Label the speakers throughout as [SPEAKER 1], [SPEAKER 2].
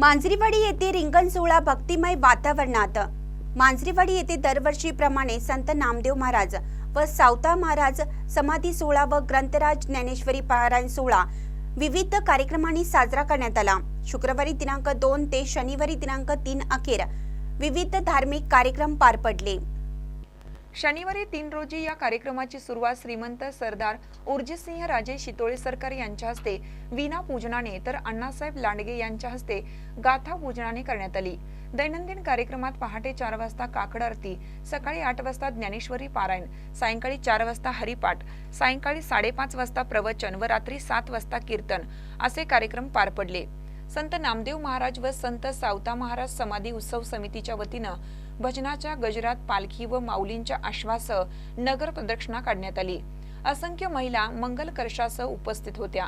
[SPEAKER 1] मांजरीवाडी येथे रिंगण सोहळा भक्तिमय वातावरणात. मांजरीवाडी येथे दरवर्षीप्रमाणे संत नामदेव महाराज व सावता महाराज समाधी सोहळा व ग्रंथराज ज्ञानेश्वरी पारायण सोहळा विविध कार्यक्रमांनी साजरा करण्यात आला. शुक्रवारी दिनांक दोन ते शनिवारी दिनांक तीन अखेर विविध धार्मिक कार्यक्रम पार पडले.
[SPEAKER 2] शनिवारी तीन रोजी या कार्यक्रमाची सुरुवात श्रीमंत सरदार उर्जितसिंह राजे शितोळे सरकार यांच्या हस्ते वीणा पूजनाने तर अण्णासाहेब लांडगे यांच्या हस्ते गाथा पूजनाने करण्यात आली. दैनंदिन कार्यक्रमात पहाटे चार वाजता काकड आरती सकाळी आठ वाजता ज्ञानेश्वरी पारायण सायंकाळी चार वाजता हरिपाठ सायंकाळी साडेपाच वाजता प्रवचन व रात्री सात वाजता कीर्तन असे कार्यक्रम पार पडले. संत नामदेव महाराज व संत सावता महाराज समाधी उत्सव समितीच्या वतीनं भजनाच्या गजरात पालखी व माऊलींच्या आश्वासह नगर प्रदक्षिणा काढण्यात आली. असंख्य महिला मंगल कर्षासह उपस्थित होत्या.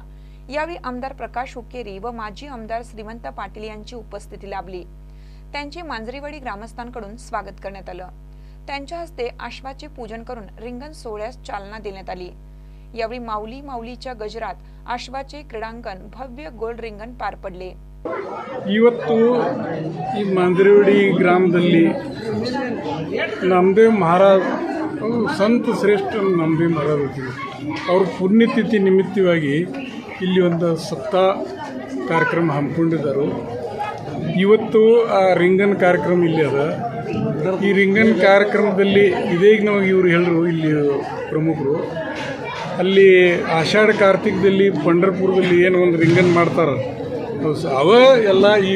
[SPEAKER 2] यावेळी आमदार प्रकाश हुक्केरी व माजी आमदार श्रीमंत पाटील यांची उपस्थिती लाभली. त्यांचे मांजरीवाडी ग्रामस्थांकडून स्वागत करण्यात आलं. त्यांच्या हस्ते आश्वाचे पूजन करून रिंगण सोहळ्यास चालना देण्यात आली. यावेळी माऊली माऊलीच्या गजरात आश्वाचे क्रीडांगण भव्य गोल रिंगण पार पडले
[SPEAKER 3] ಇವತ್ತು ಈ ಮಾಂದ್ರಿವಡಿ ಗ್ರಾಮದಲ್ಲಿ ನಾಮದೇವ್ ಮಹಾರಾಜ್ ಅವರು ಸಂತ ಶ್ರೇಷ್ಠ ನಾಮದೇವ್ ಮಹಾರಾಜ್ ಇದ್ರು ಅವ್ರ ಪುಣ್ಯತಿಥಿ ನಿಮಿತ್ತವಾಗಿ ಇಲ್ಲಿ ಒಂದು ಸಪ್ತಾಹ ಕಾರ್ಯಕ್ರಮ ಹಮ್ಮಿಕೊಂಡಿದ್ದರು ಇವತ್ತು ಆ ರಿಂಗನ್ ಕಾರ್ಯಕ್ರಮ ಇಲ್ಲಿ ಅದ ಈ ರಿಂಗನ್ ಕಾರ್ಯಕ್ರಮದಲ್ಲಿ ಇದೇಗ ನಾವು ಇವರು ಹೇಳಿದ್ರು ಇಲ್ಲಿ ಪ್ರಮುಖರು ಅಲ್ಲಿ ಆಷಾಢ ಕಾರ್ತಿಕದಲ್ಲಿ, ಪಂಡರ್ಪುರದಲ್ಲಿ ಏನು ಒಂದು ರಿಂಗನ್ ಮಾಡ್ತಾರೆ. ಅವು ಎಲ್ಲ ಈ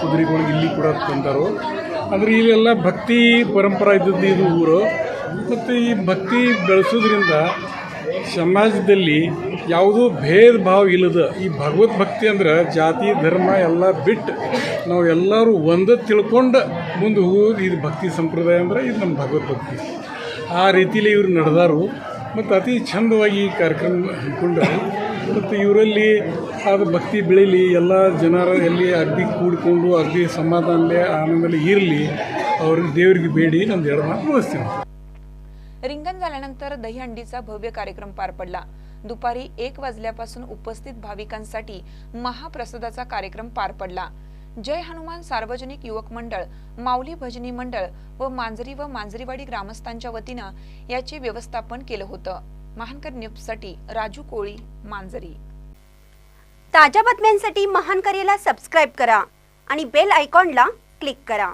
[SPEAKER 3] ಕುದುರೆಗಳಿಗೆ ಇಲ್ಲಿ ಕೂಡ ತಂದರು. ಅಂದರೆ ಇಲ್ಲೆಲ್ಲ ಭಕ್ತಿ ಪರಂಪರೆ ಇದ್ದದ್ದು ಇದು ಊರು. ಮತ್ತು ಈ ಭಕ್ತಿ ಬೆಳೆಸೋದ್ರಿಂದ ಸಮಾಜದಲ್ಲಿ ಯಾವುದೂ ಭೇದ ಭಾವ ಇಲ್ಲದ ಈ ಭಗವದ್ ಭಕ್ತಿ ಅಂದ್ರೆ ಜಾತಿ, ಧರ್ಮ ಎಲ್ಲ ಬಿಟ್ಟು ನಾವು ಎಲ್ಲರೂ ಒಂದು ತಿಳ್ಕೊಂಡು ಮುಂದೆ ಹೋಗೋದು ಇದು ಭಕ್ತಿ ಸಂಪ್ರದಾಯ ಅಂದ್ರೆ ಇದು ನಮ್ಮ ಭಗವದ್ ಭಕ್ತಿ. ಆ ರೀತಿಲಿ ಇವರು ನಡೆದಾರು. ಮತ್ತು ಅತಿ ಚಂದವಾಗಿ ಈ ಕಾರ್ಯಕ್ರಮ ಹಮ್ಮಿಕೊಂಡರು ಮತ್ತು ಇವರಲ್ಲಿ ಅದು ಭಕ್ತಿ ಬೆಳೀಲಿ ಎಲ್ಲ ಜನರ ಎಲ್ಲಿ ಅಗ್ದಿ ಕೂಡಿಕೊಂಡು ಅಗ್ದಿ ಸಮಾಧಾನಲೆ ಆನಂದಲೆ ಇರಲಿ ಅವ್ರಿಗೆ ದೇವರಿಗೆ ಬೇಡಿ ನಮ್ದು ಎರಡು ಮಾತು ಮುಗಿಸ್ತೀನಿ
[SPEAKER 2] रिंगण झाल्यानंतर दहीहंडीचा भव्य कार्यक्रम पार पडला दुपारी एक वाजल्यापासून उपस्थित भाविकांसाठी महाप्रसादाचा कार्यक्रम पार पडला जय हनुमान सार्वजनिक युवक मंडळ माऊली भजनी मंडळ व मांजरी व मांजरीवाडी ग्रामस्थांच्या वतीनं याचे व्यवस्थापन केलं होतं. महानकर न्यूजसाठी राजू कोळी मांजरी.
[SPEAKER 1] ताज्या बातम्यांसाठी महानकरेला सबस्क्राईब करा आणि बेल आयकॉनला क्लिक करा.